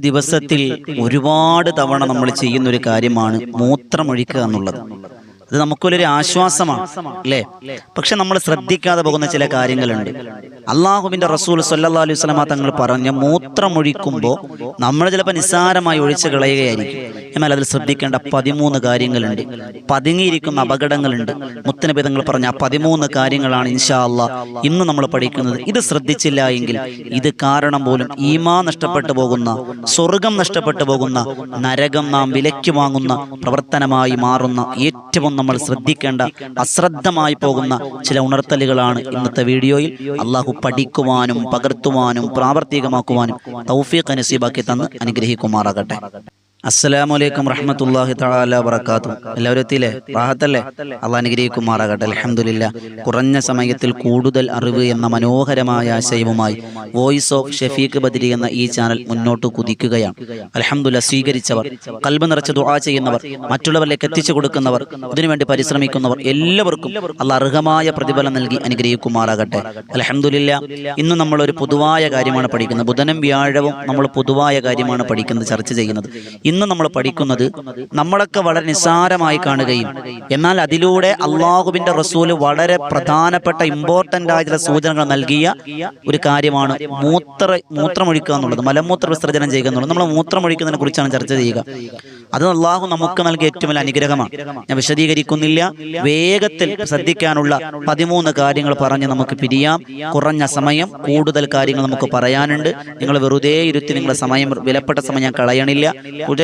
ദിവസത്തിൽ ഒരുപാട് തവണ നമ്മൾ ചെയ്യുന്ന ഒരു കാര്യമാണ് മൂത്രമൊഴിക്കുക എന്നുള്ളത്. അത് നമുക്കൊരു ആശ്വാസമാണ് അല്ലേ? പക്ഷെ നമ്മൾ ശ്രദ്ധിക്കാതെ പോകുന്ന ചില കാര്യങ്ങളുണ്ട്. അള്ളാഹുവിന്റെ റസൂൽ സല്ലാ അലൈഹി സ്വലാമ തങ്ങൾ പറഞ്ഞ മൂത്രമൊഴിക്കുമ്പോൾ നമ്മൾ ചിലപ്പോൾ നിസ്സാരമായി ഒഴിച്ചു കളയുകയായിരിക്കും. എന്നാൽ അതിൽ ശ്രദ്ധിക്കേണ്ട പതിമൂന്ന് കാര്യങ്ങളുണ്ട്. പതുങ്ങിയിരിക്കുന്ന അപകടങ്ങളുണ്ട്. മുത്തനബി തങ്ങൾ പറഞ്ഞ ആ പതിമൂന്ന് കാര്യങ്ങളാണ് ഇൻഷാ അള്ളാ ഇന്ന് നമ്മൾ പഠിക്കുന്നത്. ഇത് ശ്രദ്ധിച്ചില്ല എങ്കിൽ ഇത് കാരണം പോലും ഈമാ നഷ്ടപ്പെട്ടു പോകുന്ന സ്വർഗം നഷ്ടപ്പെട്ടു പോകുന്ന നരകം നാം വിലയ്ക്ക് വാങ്ങുന്ന പ്രവർത്തനമായി മാറുന്ന ഏറ്റവും നമ്മൾ ശ്രദ്ധിക്കേണ്ട അശ്രദ്ധമായി പോകുന്ന ചില ഉണർത്തലുകളാണ് ഇന്നത്തെ വീഡിയോയിൽ അള്ളാഹു പഠിക്കുവാനും പകർത്തുവാനും പ്രാവർത്തികമാക്കുവാനും തൗഫീഖ് നസീബാക്കി തന്ന് അനുഗ്രഹിക്കുമാറാകട്ടെ. അസ്സലാമു അലൈക്കും റഹ്മത്തുല്ലാഹി തആല വബറകാതുഹു. എല്ലാവരും എത്തിയില്ലേ റാഹത്തല്ലേ? അള്ളാഹ് അനുഗ്രഹിക്കുമാറാകട്ടെ. അൽഹംദുലില്ല. കുറഞ്ഞ സമയത്തിൽ കൂടുതൽ അറിവ് എന്ന മനോഹരമായ ആശയവുമായി വോയിസ് ഓഫ് ഷഫീഖ് ബദരി എന്ന ഈ ചാനൽ മുന്നോട്ട് കുതിക്കുകയാണ്. അൽഹംദുലില്ല സ്വീകരിച്ചവർ കൽബ് നിറച്ച് ദുആ ചെയ്യുന്നവർ മറ്റുള്ളവരിലേക്ക് എത്തിച്ചു കൊടുക്കുന്നവർ അതിനുവേണ്ടി പരിശ്രമിക്കുന്നവർ എല്ലാവർക്കും അള്ളാഹ് അർഹമായ പ്രതിഫലം നൽകി അനുഗ്രഹിക്കുമാറാകട്ടെ. അൽഹംദുലില്ല ഇന്ന് നമ്മൾ ഒരു പൊതുവായ കാര്യമാണ് പഠിക്കുന്നത്. ബുധനും വ്യാഴവും നമ്മൾ പൊതുവായ കാര്യമാണ് പഠിക്കുന്നത് ചർച്ച ചെയ്യുന്നത്. ഇന്ന് നമ്മൾ പഠിക്കുന്നത് നമ്മളൊക്കെ വളരെ നിസ്സാരമായി കാണുകയും എന്നാൽ അതിലൂടെ അള്ളാഹുബിന്റെ റസൂൽ വളരെ പ്രധാനപ്പെട്ട ഇമ്പോർട്ടന്റ് ആയ ചില സൂചനകൾ നൽകിയ ഒരു കാര്യമാണ് മൂത്ര മൂത്രമൊഴിക്കുക എന്നുള്ളത്. മലമൂത്ര വിസർജനം ചെയ്യുക എന്നുള്ളത്. നമ്മൾ മൂത്രമൊഴിക്കുന്നതിനെ കുറിച്ചാണ് ചർച്ച ചെയ്യുക. അത് അള്ളാഹു നമുക്ക് നൽകിയ ഏറ്റവും വലിയ അനുഗ്രഹമാണ്. ഞാൻ വിശദീകരിക്കുന്നില്ല. വേഗത്തിൽ ശ്രദ്ധിക്കാനുള്ള പതിമൂന്ന് കാര്യങ്ങൾ പറഞ്ഞ് നമുക്ക് പിരിയാം. കുറഞ്ഞ സമയം കൂടുതൽ കാര്യങ്ങൾ നമുക്ക് പറയാനുണ്ട്. നിങ്ങൾ വെറുതെ ഇരുത്തി നിങ്ങളുടെ സമയം വിലപ്പെട്ട സമയം ഞാൻ കളയണില്ല.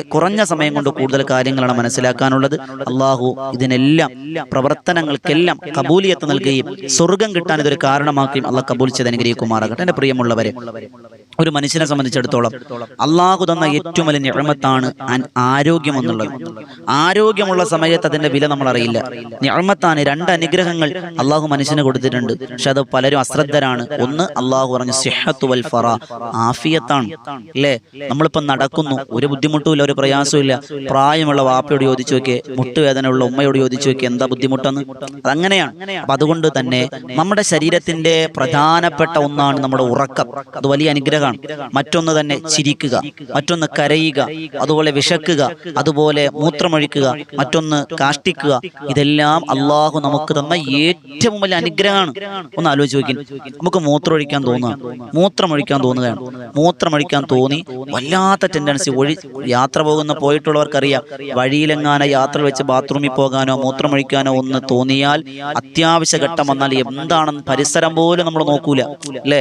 കുറഞ്ഞ സമയം കൊണ്ട് കൂടുതൽ കാര്യങ്ങളാണ് മനസ്സിലാക്കാനുള്ളത്. അള്ളാഹു ഇതിനെല്ലാം പ്രവർത്തനങ്ങൾക്കെല്ലാം കബൂലിയത്ത് നൽകുകയും സ്വർഗം കിട്ടാൻ ഇതൊരു കാരണമാക്കുകയും അള്ളാഹ് കബൂൽ ചെയ്ത് അനുഗ്രഹിക്കുമാറാകട്ടെ. എന്റെ പ്രിയമുള്ളവരെ ഒരു മനുഷ്യനെ സംബന്ധിച്ചിടത്തോളം അള്ളാഹു തന്ന ഏറ്റവും വലിയ ഞഴമത്താണ് ആരോഗ്യം എന്നുള്ളത് ആരോഗ്യമുള്ള സമയത്ത് അതിന്റെ വില നമ്മൾ അറിയില്ല ഞഴമത്താണ് രണ്ട് അനുഗ്രഹങ്ങൾ അള്ളാഹു മനുഷ്യന് കൊടുത്തിട്ടുണ്ട്. പക്ഷെ അത് പലരും അശ്രദ്ധരാണ്. ഒന്ന് അള്ളാഹു പറഞ്ഞു സിഹത്തു ഫറ ആഫിയത്താണ്. അല്ലേ? നമ്മളിപ്പോ നടക്കുന്നു. ഒരു ബുദ്ധിമുട്ടുമില്ല ഒരു പ്രയാസവും ഇല്ല പ്രായമുള്ള വാപ്പയോട് ചോദിച്ചു നോക്കിയേ മുട്ടുവേദനയുള്ള ഉമ്മയോട് ചോദിച്ചു നോക്കിയേ എന്താ ബുദ്ധിമുട്ടെന്ന്? അതങ്ങനെയാണ്. അപ്പൊ അതുകൊണ്ട് തന്നെ നമ്മുടെ ശരീരത്തിന്റെ പ്രധാനപ്പെട്ട ഒന്നാണ് നമ്മുടെ ഉറക്കം. അത് വലിയ അനുഗ്രഹമാണ് മറ്റൊന്ന് തന്നെ ചിരിക്കുക. മറ്റൊന്ന് കരയുക. അതുപോലെ വിശക്കുക. അതുപോലെ മൂത്രമൊഴിക്കുക. മറ്റൊന്ന് കാഷ്ടിക്കുക. ഇതെല്ലാം അള്ളാഹു നമുക്ക് തന്ന ഏറ്റവും വലിയ അനുഗ്രഹമാണ്. ഒന്ന് ആലോചിച്ച് നോക്കി നമുക്ക് മൂത്രമൊഴിക്കാൻ തോന്നുക. മൂത്രമൊഴിക്കാൻ തോന്നുകയാണ്. മൂത്രമൊഴിക്കാൻ തോന്നി. വല്ലാത്ത ടെൻഡൻസി ഒഴി യാത്ര പോകുന്ന പോയിട്ടുള്ളവർക്കറിയാം. വഴിയിലെങ്ങാന യാത്ര വെച്ച് ബാത്റൂമിൽ പോകാനോ മൂത്രമൊഴിക്കാനോ ഒന്ന് തോന്നിയാൽ അത്യാവശ്യ ഘട്ടം വന്നാൽ എന്താണെന്ന് പരിസരം പോലും നമ്മൾ നോക്കൂല. അല്ലേ?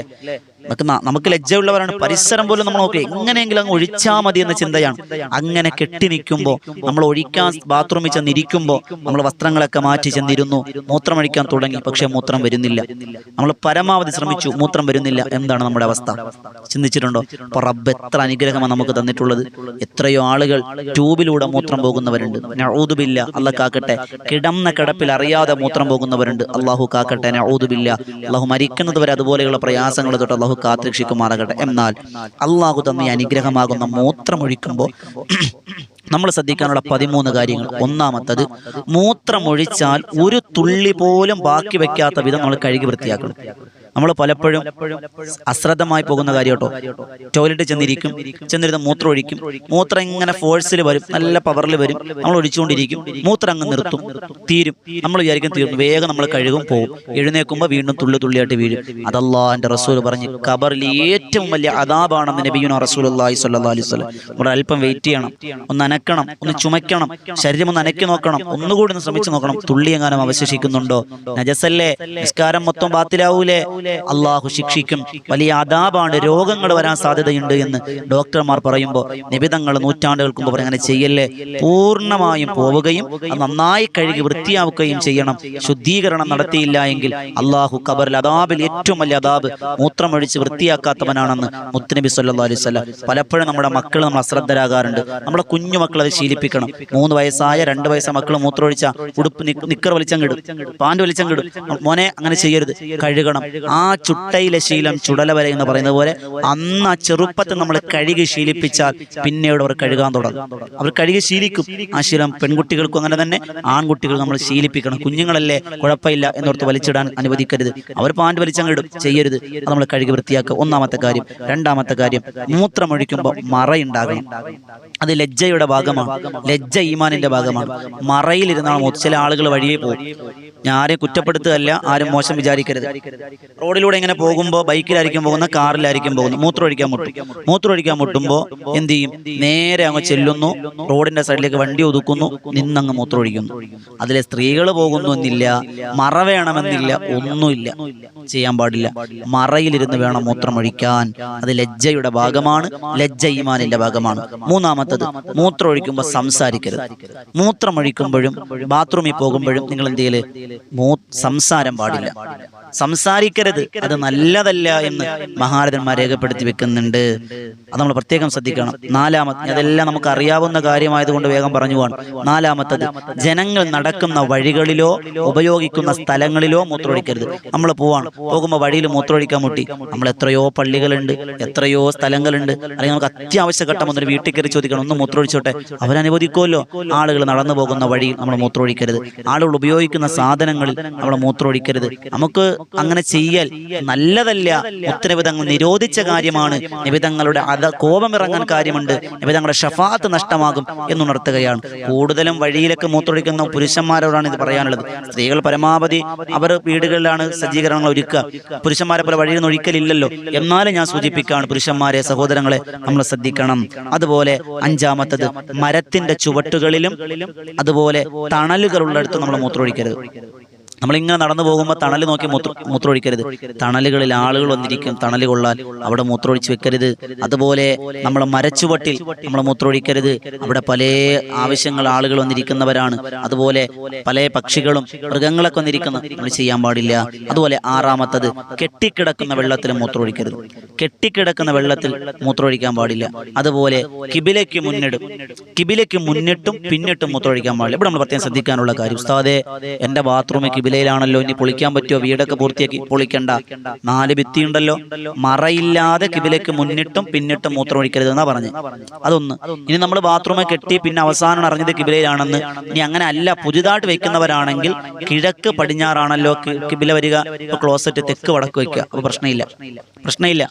നമുക്ക് നമുക്ക് ലജ്ജയുള്ളവരാണ്. പരിസരം പോലും നമ്മൾ നോക്കി എങ്ങനെയെങ്കിലും അങ്ങ് ഒഴിച്ചാൽ മതി എന്ന ചിന്തയാണ്. അങ്ങനെ കെട്ടി നിൽക്കുമ്പോൾ നമ്മൾ ഒഴിക്കാൻ ബാത്റൂമിൽ ചെന്നിരിക്കുമ്പോൾ നമ്മൾ വസ്ത്രങ്ങളൊക്കെ മാറ്റി ചെന്നിരുന്നു. മൂത്രമൊഴിക്കാൻ തുടങ്ങി. പക്ഷെ മൂത്രം വരുന്നില്ല. നമ്മൾ പരമാവധി ശ്രമിച്ചു. മൂത്രം വരുന്നില്ല. എന്താണ് നമ്മുടെ അവസ്ഥ? ചിന്തിച്ചിട്ടുണ്ടോ? അപ്പൊ റബ്ബ് എത്ര അനുഗ്രഹമാണ് നമുക്ക് തന്നിട്ടുള്ളത്. എത്രയോ ആളുകൾ ട്യൂബിലൂടെ മൂത്രം പോകുന്നവരുണ്ട്. ഊതുബില്ല അല്ല കാക്കട്ടെ. കിടന്ന കിടപ്പിൽ അറിയാതെ മൂത്രം പോകുന്നവരുണ്ട്. അള്ളാഹു കാക്കട്ടെ ഊതുബില്ല അള്ളാഹു മരിക്കുന്നത് വരെ അതുപോലെയുള്ള പ്രയാസങ്ങൾ തൊട്ട് അള്ളാഹു കാത്തിരക്ഷിക്കുമാറാകട്ടെ. എന്നാൽ അള്ളാഹു തന്നെ അനുഗ്രഹമാകുന്ന മൂത്രമൊഴിക്കുമ്പോൾ നമ്മൾ ശ്രദ്ധിക്കാനുള്ള പതിമൂന്ന് കാര്യങ്ങൾ. ഒന്നാമത്തത് മൂത്രമൊഴിച്ചാൽ ഒരു തുള്ളി പോലും ബാക്കി വെക്കാത്ത വിധം നമ്മൾ കഴുകി വൃത്തിയാക്കണം. നമ്മൾ പലപ്പോഴും അശ്രദ്ധമായി പോകുന്ന കാര്യം കേട്ടോ ടോയ്ലറ്റ് ചെന്നിരിക്കും ചെന്നിരുന്ന് മൂത്രം ഒഴിക്കും മൂത്രം ഇങ്ങനെ ഫോഴ്സിൽ വരും നല്ല പവറിൽ വരും. നമ്മൾ ഒഴിച്ചുകൊണ്ടിരിക്കും. മൂത്രം അങ്ങ് നിർത്തും തീരും. നമ്മൾ വിചാരിക്കും തീർന്നു. വേഗം നമ്മൾ കഴുകും പോകും എഴുന്നേക്കുമ്പോൾ വീണ്ടും തുള്ളി തുള്ളിയായിട്ട് വീഴും. അതല്ലാ എന്റെ റസൂൽ പറഞ്ഞ് ഖബറിൽ ഏറ്റവും വലിയ അതാപാണെന്ന് നബിയുന റസൂൽ അള്ളാഹി സ്വല്ലാ അലൈഹി സ്വലം നമ്മൾ അല്പം വെയിറ്റ് ചെയ്യണം ഒന്ന് അനക്കണം ഒന്ന് ചുമയ്ക്കണം ശരീരം ഒന്ന് അനക്കി നോക്കണം ഒന്നുകൂടി ഒന്ന് ശ്രമിച്ചു നോക്കണം. തുള്ളി എങ്ങാനും അവശേഷിക്കുന്നുണ്ടോ? നജസല്ലേ? നിസ്കാരം മൊത്തം ബാത്തിലാവൂലേ? അള്ളാഹു ശിക്ഷിക്കും. വലിയ അതാപാണ് രോഗങ്ങൾ വരാൻ സാധ്യതയുണ്ട് എന്ന് ഡോക്ടർമാർ പറയുമ്പോൾ നിബിതങ്ങൾ നൂറ്റാണ്ടുകൾക്ക് മുമ്പ് അങ്ങനെ ചെയ്യല്ലേ? പൂർണമായും പോവുകയും നന്നായി കഴുകി വൃത്തിയാവുകയും ചെയ്യണം. ശുദ്ധീകരണം നടത്തിയില്ല എങ്കിൽ അള്ളാഹു ഖബറിൽ അതാബിൽ ഏറ്റവും വലിയ അതാബ് മൂത്രമൊഴിച്ച് വൃത്തിയാക്കാത്തവനാണെന്ന് മുത്തുനബി സല്ലാ അലൈഹി സ്വലം പലപ്പോഴും നമ്മുടെ മക്കൾ നമ്മൾ അശ്രദ്ധരാകാറുണ്ട്. നമ്മുടെ കുഞ്ഞു മക്കൾ അത് ശീലിപ്പിക്കണം. മൂന്ന് വയസ്സായ രണ്ട് വയസ്സായ മക്കൾ മൂത്രമൊഴിച്ച ഉടുപ്പ് നിക്ക് നിക്കർ വലിച്ചങ്ങിടും പാന്റ് വലിച്ചങ്ങിടും മോനെ അങ്ങനെ ചെയ്യരുത്. കഴുകണം. ആ ചുട്ടയിലെ ശീലം ചുടല വരെ എന്ന് പറയുന്ന പോലെ അന്ന് ആ ചെറുപ്പത്തിൽ നമ്മൾ കഴുകി ശീലിപ്പിച്ചാൽ പിന്നീട് അവർ കഴുകാൻ തുടങ്ങും. അവർ കഴുകി ശീലിക്കും. ആ ശീലം പെൺകുട്ടികൾക്കും അങ്ങനെ തന്നെ ആൺകുട്ടികൾ നമ്മൾ ശീലിപ്പിക്കണം. കുഞ്ഞുങ്ങളല്ലേ കുഴപ്പമില്ല എന്നോർത്ത് വലിച്ചിടാൻ അനുവദിക്കരുത്. അവർ പാന്റ് വലിച്ചങ്ങിടും ചെയ്യരുത്. അത് നമ്മൾ കഴുകി വൃത്തിയാക്കുക. ഒന്നാമത്തെ കാര്യം. രണ്ടാമത്തെ കാര്യം മൂത്രമൊഴിക്കുമ്പോൾ മറയുണ്ടാകണം. അത് ലജ്ജയുടെ ഭാഗമാണ്. ലജ്ജ ഈമാനിന്റെ ഭാഗമാണ്. മറയിലിരുന്നാൽ ചില ആളുകൾ വഴിയേ പോകും. ഞാൻ ആരെയും കുറ്റപ്പെടുത്തുകയല്ല ആരും മോശം വിചാരിക്കരുത്. റോഡിലൂടെ ഇങ്ങനെ പോകുമ്പോൾ ബൈക്കിലായിരിക്കും പോകുന്ന കാറിലായിരിക്കും പോകുന്നത് മൂത്രമൊഴിക്കാൻ മുട്ടും മൂത്രമൊഴിക്കാൻ മുട്ടുമ്പോൾ എന്ത് ചെയ്യും? നേരെ അങ്ങ് ചെല്ലുന്നു റോഡിന്റെ സൈഡിലേക്ക് വണ്ടി ഒതുക്കുന്നു നിന്നങ്ങ് മൂത്രമൊഴിക്കുന്നു. അതിലെ സ്ത്രീകൾ പോകുന്നു എന്നില്ല മറ വേണമെന്നില്ല ഒന്നുമില്ല. ചെയ്യാൻ പാടില്ല. മറയിലിരുന്ന് വേണം മൂത്രമൊഴിക്കാൻ. അത് ലജ്ജയുടെ ഭാഗമാണ്. ലജ്ജ ഈമാനിന്റെ ഭാഗമാണ്. മൂന്നാമത്തത് മൂത്രമൊഴിക്കുമ്പോൾ സംസാരിക്കരുത്. മൂത്രമൊഴിക്കുമ്പോഴും ബാത്റൂമിൽ പോകുമ്പോഴും നിങ്ങൾ എന്ത് ചെയ്യൽ സംസാരം പാടില്ല. സംസാരിക്കരുത് അത് നല്ലതല്ല എന്ന് മഹാരഥന്മാർ രേഖപ്പെടുത്തി വെക്കുന്നുണ്ട്. അത് നമ്മൾ പ്രത്യേകം ശ്രദ്ധിക്കണം. നാലാമത്തെ അതെല്ലാം നമുക്ക് അറിയാവുന്ന കാര്യമായതുകൊണ്ട് വേഗം പറഞ്ഞു പോകണം നാലാമത്തത് ജനങ്ങൾ നടക്കുന്ന വഴികളിലോ ഉപയോഗിക്കുന്ന സ്ഥലങ്ങളിലോ മൂത്രമൊഴിക്കരുത്. നമ്മൾ പോവാണ്. പോകുമ്പോൾ വഴിയിൽ മൂത്രമൊഴിക്കാൻ മുട്ടി. നമ്മൾ എത്രയോ പള്ളികളുണ്ട് എത്രയോ സ്ഥലങ്ങളുണ്ട്. അല്ലെങ്കിൽ നമുക്ക് അത്യാവശ്യ ഘട്ടം ഒന്നൊരു വീട്ടിൽ കയറി ചോദിക്കണം. ഒന്ന് മൂത്രമൊഴിച്ചോട്ടെ. അവരനുവദിക്കുമല്ലോ ആളുകൾ നടന്നു പോകുന്ന വഴി നമ്മൾ മൂത്രമൊഴിക്കരുത്. ആളുകൾ ഉപയോഗിക്കുന്ന സാധനങ്ങളിൽ നമ്മൾ മൂത്രമൊഴിക്കരുത്. നമുക്ക് അങ്ങനെ ചെയ്യൽ നല്ലതല്ല. ഉത്തരവിധങ്ങൾ നിരോധിച്ച കാര്യമാണ്. നിബിതങ്ങളുടെ അത കോപമിറങ്ങാൻ കാര്യമുണ്ട്. നിബിതങ്ങളുടെ ഷഫാത്ത് നഷ്ടമാകും എന്നുണർത്തുകയാണ്. കൂടുതലും വഴിയിലൊക്കെ മൂത്തൊഴിക്കുന്ന പുരുഷന്മാരോടാണ് ഇത് പറയാനുള്ളത്. സ്ത്രീകൾ പരമാവധി അവർ വീടുകളിലാണ് സജ്ജീകരണങ്ങൾ ഒരുക്കുക. പുരുഷന്മാരെ പോലെ വഴിയിൽ നിന്ന് ഒഴിക്കലില്ലല്ലോ എന്നാലും ഞാൻ സൂചിപ്പിക്കുകയാണ് പുരുഷന്മാരെ സഹോദരങ്ങളെ നമ്മൾ ശ്രദ്ധിക്കണം. അതുപോലെ അഞ്ചാമത്തത് മരത്തിന്റെ ചുവട്ടുകളിലും അതുപോലെ തണലുകളുള്ളിടത്ത് നമ്മൾ മൂത്രമൊഴിക്കരുത്. നമ്മളിങ്ങനെ നടന്നു പോകുമ്പോൾ തണൽ നോക്കി മൂത്ര മൂത്രമൊഴിക്കരുത്. തണലുകളിൽ ആളുകൾ വന്നിരിക്കും. തണൽ കൊള്ളാൻ അവിടെ മൂത്രമൊഴിച്ച് വെക്കരുത് അതുപോലെ നമ്മൾ മരച്ചുവട്ടിൽ നമ്മൾ മൂത്രമൊഴിക്കരുത്. അവിടെ പല ആവശ്യങ്ങൾ ആളുകൾ വന്നിരിക്കുന്നവരാണ്. അതുപോലെ പല പക്ഷികളും മൃഗങ്ങളൊക്കെ വന്നിരിക്കുന്ന. നമ്മൾ ചെയ്യാൻ പാടില്ല. അതുപോലെ ആറാമത്തത് കെട്ടിക്കിടക്കുന്ന വെള്ളത്തിൽ മൂത്രമൊഴിക്കരുത്. കെട്ടിക്കിടക്കുന്ന വെള്ളത്തിൽ മൂത്രമൊഴിക്കാൻ പാടില്ല. അതുപോലെ കിബിലയ്ക്ക് മുന്നിടും. കിബിലയ്ക്ക് മുന്നിട്ടും പിന്നിട്ടും മൂത്രമൊഴിക്കാൻ പാടില്ല. ഇവിടെ നമ്മൾ പ്രത്യേകം ശ്രദ്ധിക്കാനുള്ള കാര്യം. ഉസ്താദെ എന്റെ ബാത്റൂമിൽ കിബിലയിലാണല്ലോ ഇനി പൊളിക്കാൻ പറ്റുമോ? വീടൊക്കെ പൂർത്തിയാക്കി പൊളിക്കണ്ട. നാല് ഭിത്തി ഉണ്ടല്ലോ മറയില്ലാതെ കിബിലയ്ക്ക് മുന്നിട്ടും പിന്നിട്ടും മൂത്രമൊഴിക്കരുത് എന്നാ പറഞ്ഞു. അതൊന്ന്. ഇനി നമ്മൾ ബാത്റൂമെ കെട്ടി പിന്നെ അവസാനം അറിഞ്ഞത് കിബിലയിലാണെന്ന്. ഇനി അങ്ങനെ അല്ല പുതുതായിട്ട് വെക്കുന്നവരാണെങ്കിൽ കിഴക്ക് പടിഞ്ഞാറാണല്ലോ കിബില വരിക. ഇപ്പൊ ക്ലോസറ്റ് തെക്ക് വടക്ക് വെക്കുക. അപ്പൊ പ്രശ്നമില്ല. പ്രശ്നമില്ല.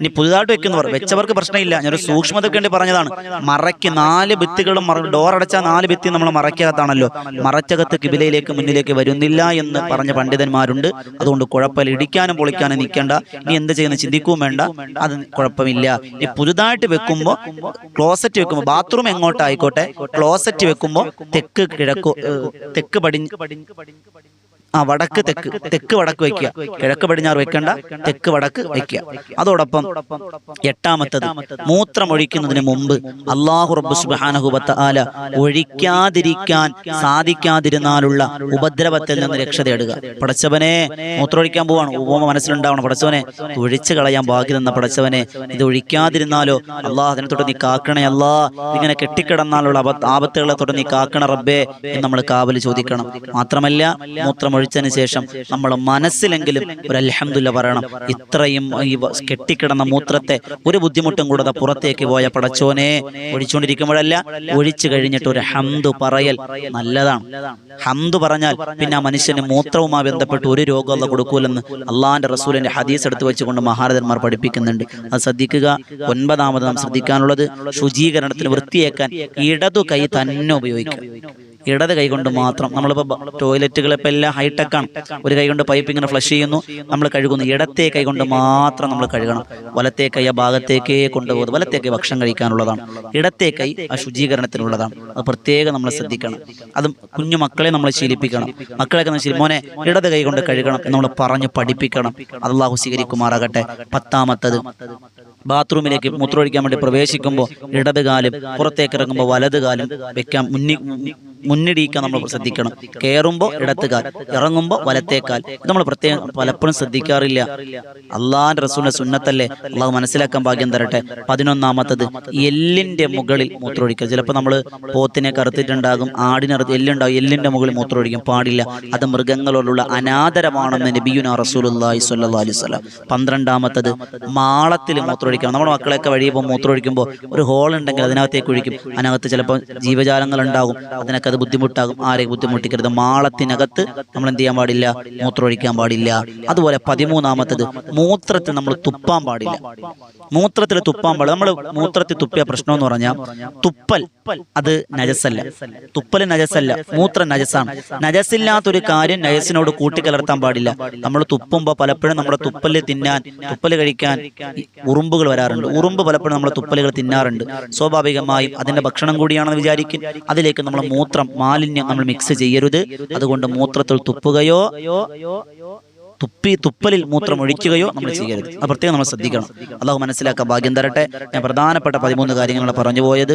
ഇനി പുതുതായിട്ട് വെക്കുന്നവർ വെച്ചവർക്ക് പ്രശ്നമില്ല. ഞാനൊരു സൂക്ഷ്മതയ്ക്ക് വേണ്ടി പറഞ്ഞതാണ്. മറയ്ക്ക് നാല് ഭിത്തികളും ഡോർ അടച്ച നാല് ഭിത്തി നമ്മൾ മറയ്ക്കകത്താണല്ലോ. മറച്ചകത്ത് കിബിലയിലേക്ക് മുന്നിലേക്ക് വരുന്നില്ല എന്ന് പറഞ്ഞ പണ്ഡിതന്മാരുണ്ട്. അതുകൊണ്ട് കുഴപ്പമില്ല. ഇടിക്കാനും പൊളിക്കാനും നിൽക്കേണ്ട. നീ എന്ത് ചെയ്യുന്ന? ചിന്തിക്കുകയും വേണ്ട. അത് കുഴപ്പമില്ല. ഇനി പുതുതായിട്ട് വെക്കുമ്പോൾ ക്ലോസറ്റ് വെക്കുമ്പോൾ ബാത്റൂം എങ്ങോട്ടായിക്കോട്ടെ? ക്ലോസറ്റ് വെക്കുമ്പോൾ തെക്ക് കിഴക്കോ തെക്ക് പടിഞ്ഞ് ആ വടക്ക് തെക്ക് തെക്ക് വടക്ക് വയ്ക്കുക. കിഴക്ക് പടിഞ്ഞാറ് വെക്കണ്ട തെക്ക് വടക്ക് വയ്ക്കുക. അതോടൊപ്പം എട്ടാമത്തത് മൂത്രമൊഴിക്കുന്നതിന് മുമ്പ് അള്ളാഹു റബ്ബ് സുബ്ഹാനഹു ആല ഒഴിക്കാതിരിക്കാൻ സാധിക്കാതിരുന്നാലുള്ള ഉപദ്രവത്തിൽ നിന്ന് രക്ഷ തേടുക. പടച്ചവനെ മൂത്രമൊഴിക്കാൻ പോവാണ്. ഉപമ മനസ്സിലുണ്ടാവണം. പടച്ചവനെ ഒഴിച്ചു കളയാൻ ഭാഗ്യം തന്ന പടച്ചവനെ ഇത് ഒഴിക്കാതിരുന്നാലോ? അള്ളാഹ് അതിനെ തൊട്ട് നീ കാക്കണേ അല്ലാ. ഇങ്ങനെ കെട്ടിക്കിടന്നാലുള്ള ആപത്തുകളെ തൊട്ട് നീ കാക്കണ റബ്ബേ എന്ന് നമ്മൾ കാവൽ ചോദിക്കണം. മാത്രമല്ല മൂത്രമൊഴിച്ചതിന് ശേഷം നമ്മൾ മനസ്സിലെങ്കിലും ഒരു അലഹമുല്ല പറയണം. ഇത്രയും ഈ കെട്ടിക്കിടന്ന മൂത്രത്തെ ഒരു ബുദ്ധിമുട്ടും കൂടാതെ പുറത്തേക്ക് പോയ പടച്ചോനെ ഒഴിച്ചുകൊണ്ടിരിക്കുമ്പോഴല്ല ഒഴിച്ചു കഴിഞ്ഞിട്ട് ഒരു ഹംദു പറയൽ നല്ലതാണ്. ഹംദു പറഞ്ഞാൽ പിന്നെ ആ മനുഷ്യന് മൂത്രവുമായി ബന്ധപ്പെട്ട് ഒരു രോഗം അല്ല കൊടുക്കൂലെന്ന് അള്ളാഹാന്റെ റസൂലിന്റെ ഹദീസ് എടുത്ത് വെച്ചുകൊണ്ട് മഹാരഥന്മാർ പഠിപ്പിക്കുന്നുണ്ട്. അത് ശ്രദ്ധിക്കുക. ഒൻപതാമത് നാം ശ്രദ്ധിക്കാനുള്ളത് ശുചീകരണത്തിന് വൃത്തിയാക്കാൻ ഇടതു കൈ തന്നെ ഉപയോഗിക്കുക. ഇടത് കൈകൊണ്ട് മാത്രം. നമ്മളിപ്പോൾ ടോയ്ലറ്റുകൾ ഇപ്പൊ എല്ലാം ഹൈടെക്കാണ് ഒരു കൈകൊണ്ട് പൈപ്പ് ഇങ്ങനെ ഫ്ലഷ് ചെയ്യുന്നു. നമ്മൾ കഴുകുന്നു. ഇടത്തെ കൈകൊണ്ട് മാത്രം നമ്മൾ കഴുകണം. വലത്തെ കൈ ആ ഭാഗത്തേക്കേ കൊണ്ടുപോകുന്നത്. വലത്തെ കൈ ഭക്ഷണം കഴിക്കാനുള്ളതാണ്. ഇടത്തെ കൈ ആ ശുചീകരണത്തിനുള്ളതാണ്. അത് പ്രത്യേകം നമ്മൾ ശ്രദ്ധിക്കണം. അതും കുഞ്ഞു മക്കളെ നമ്മൾ ശീലിപ്പിക്കണം. മക്കളെയൊക്കെ നമ്മൾ മോനെ ഇടത് കൈ കൊണ്ട് കഴുകണം നമ്മൾ പറഞ്ഞ് പഠിപ്പിക്കണം. അള്ളാഹു സ്വീകരിക്കുമാറാകട്ടെ. പത്താമത്തത്. ബാത്റൂമിലേക്ക് മൂത്രമൊഴിക്കാൻ വേണ്ടി പ്രവേശിക്കുമ്പോൾ ഇടത് കാലും പുറത്തേക്ക് ഇറങ്ങുമ്പോൾ വലത് കാലും വെക്കാൻ മുന്നി മുന്നിടിയിക്കാൻ നമ്മൾ ശ്രദ്ധിക്കണം. കയറുമ്പോൾ ഇടത്ത് കാൽ ഇറങ്ങുമ്പോൾ വലത്തേക്കാൽ. ഇത് നമ്മൾ പ്രത്യേകം പലപ്പോഴും ശ്രദ്ധിക്കാറില്ല. അള്ളാഹാൻ റസൂലിന്റെ സുന്നത്തല്ലേ? അള്ളാഹ് മനസ്സിലാക്കാൻ ഭാഗ്യം തരട്ടെ. പതിനൊന്നാമത്തത് എല്ലിന്റെ മുകളിൽ മൂത്രമൊഴിക്കുക. ചിലപ്പോൾ നമ്മൾ പോത്തിനെ കറുത്തിട്ടുണ്ടാകും ആടിനറുത്ത് എല്ലുണ്ടാകും എല്ലിന്റെ മുകളിൽ മൂത്രമൊഴിക്കും. പാടില്ല. അത് മൃഗങ്ങളോടുള്ള അനാദരമാണെന്ന് നബിയുന റസൂലുള്ളാഹി സ്വല്ലല്ലാഹു അലൈഹി വസല്ലം. പന്ത്രണ്ടാമത്തത് മാളത്തിൽ മൂത്രമൊഴിക്കണം നമ്മുടെ മക്കളെയൊക്കെ വഴി മൂത്രം ഒഴിക്കുമ്പോൾ ഒരു ഹോൾ ഉണ്ടെങ്കിൽ അതിനകത്തേക്ക് ഒഴിക്കും. അതിനകത്ത് ചിലപ്പോൾ ജീവജാലങ്ങൾ ഉണ്ടാകും. അതിനൊക്കെ അത് ബുദ്ധിമുട്ടാകും. ആരെയും ബുദ്ധിമുട്ടിക്കരുത്. മാളത്തിനകത്ത് നമ്മൾ എന്ത് ചെയ്യാൻ പാടില്ല? മൂത്രമൊഴിക്കാൻ പാടില്ല. അതുപോലെ പതിമൂന്നാമത്തത് മൂത്രത്തിൽ നമ്മൾ തുപ്പാൻ പാടില്ല. മൂത്രത്തിൽ തുപ്പാൻ പാടില്ല. നമ്മൾ മൂത്രത്തിൽ തുപ്പിയ പ്രശ്നം എന്ന് പറഞ്ഞാൽ തുപ്പൽ അത് നജസല്ല തുപ്പൽ നജസല്ല മൂത്രം നജസാണ് നജസില്ലാത്തൊരു കാര്യം നജസിനോട് കൂട്ടിക്കലർത്താൻ പാടില്ല. നമ്മൾ തുപ്പുമ്പോൾ പലപ്പോഴും നമ്മുടെ തുപ്പൽ തിന്നാൻ തുപ്പൽ കഴിക്കാൻ ഈ ഉറുമ്പുകൾ വരാറുണ്ട്. ഉറുമ്പ് പലപ്പോഴും നമ്മൾ തുപ്പലുകൾ തിന്നാറുണ്ട്. സ്വാഭാവികമായും അതിന്റെ ഭക്ഷണം കൂടിയാണെന്ന് വിചാരിക്കും. അതിലേക്ക് നമ്മൾ മൂത്രം മാലിന്യം നമ്മൾ മിക്സ് ചെയ്യരുത്. അതുകൊണ്ട് മൂത്രത്തിൽ തുപ്പുകയോ തുപ്പി തുപ്പലിൽ മൂത്രം ഒഴിക്കുകയോ നമ്മൾ ചെയ്യരുത്. അത് പ്രത്യേകം നമ്മൾ ശ്രദ്ധിക്കണം. അള്ളാഹു മനസ്സിലാക്കാൻ ഭാഗ്യം തരട്ടെ. ഞാൻ പ്രധാനപ്പെട്ട പതിമൂന്ന് കാര്യങ്ങൾ പറഞ്ഞു പോയത്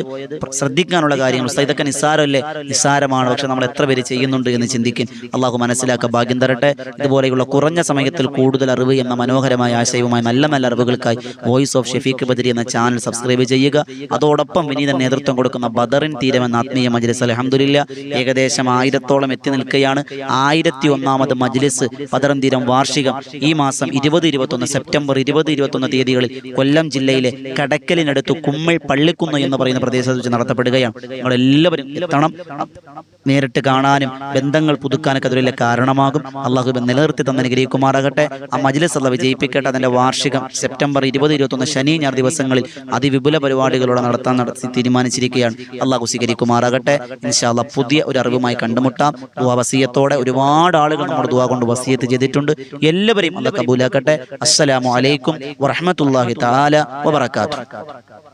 ശ്രദ്ധിക്കാനുള്ള കാര്യങ്ങൾ ഇതൊക്കെ നിസ്സാരമല്ലേ? നിസ്സാരമാണ്. പക്ഷെ നമ്മൾ എത്ര പേര് ചെയ്യുന്നുണ്ട് എന്ന് ചിന്തിക്കും. അള്ളാഹു മനസ്സിലാക്കാൻ ഭാഗ്യം തരട്ടെ. ഇതുപോലെയുള്ള കുറഞ്ഞ സമയത്തിൽ കൂടുതൽ അറിവ് എന്ന മനോഹരമായ ആശയവുമായി നല്ല നല്ല അറിവുകൾക്കായി വോയിസ് ഓഫ് ഷെഫീഖ് ബദരി എന്ന ചാനൽ സബ്സ്ക്രൈബ് ചെയ്യുക. അതോടൊപ്പം വിനീത നേതൃത്വം കൊടുക്കുന്ന ബദറിൻ തീരം എന്ന ആത്മീയ മജ്ലിസ് അലഹമുല്ല ഏകദേശം ആയിരത്തോളം എത്തി നിൽക്കുകയാണ്. ആയിരത്തി ഒന്നാമത് മജ്ലിസ് ബദറിൻ തീരം വാർഷികം ഈ മാസം ഇരുപത് ഇരുപത്തൊന്ന് സെപ്റ്റംബർ ഇരുപത് ഇരുപത്തൊന്ന് തീയതികളിൽ കൊല്ലം ജില്ലയിലെ കടക്കലിനടുത്ത് കുമ്മൽ പള്ളിക്കുന്ന് എന്ന് പറയുന്ന പ്രദേശത്ത് വെച്ച് നടത്തപ്പെടുകയാണ്. നിങ്ങളെല്ലാവരും എത്തണം. നേരിട്ട് കാണാനും ബന്ധങ്ങൾ പുതുക്കാനൊക്കെ അതൊരു കാരണമാകും. അള്ളാഹു നിലനിർത്തി തന്നെ അനുഗ്രഹിക്കുമാറാകട്ടെ. ആ മജ്ലിസ് അല്ല വിജയിപ്പിക്കട്ടെ അതിന്റെ വാർഷികം സെപ്റ്റംബർ ഇരുപത് ഇരുപത്തൊന്ന് ശനി ഞായർ ദിവസങ്ങളിൽ അതിവിപുല പരിപാടികളോടെ നടത്താൻ നടത്തി തീരുമാനിച്ചിരിക്കുകയാണ്. അള്ളാഹു സ്വീകരിക്കുമാറാകട്ടെ. ഇൻഷാല്ല പുതിയ ഒരു അറിവുമായി കണ്ടുമുട്ടാം. ദുവാ വസീയത്തോടെ ഒരുപാട് ആളുകൾ നമ്മുടെ ദുവാ കൊണ്ട് വസീയത്ത് ചെയ്തിട്ടുണ്ട്. എല്ലാവരെയും അല്ല കബൂലാക്കട്ടെ. അസ്സലാമു അലൈക്കും വറഹ്മത്തുള്ളാഹി തആല വബറകാതുഹു.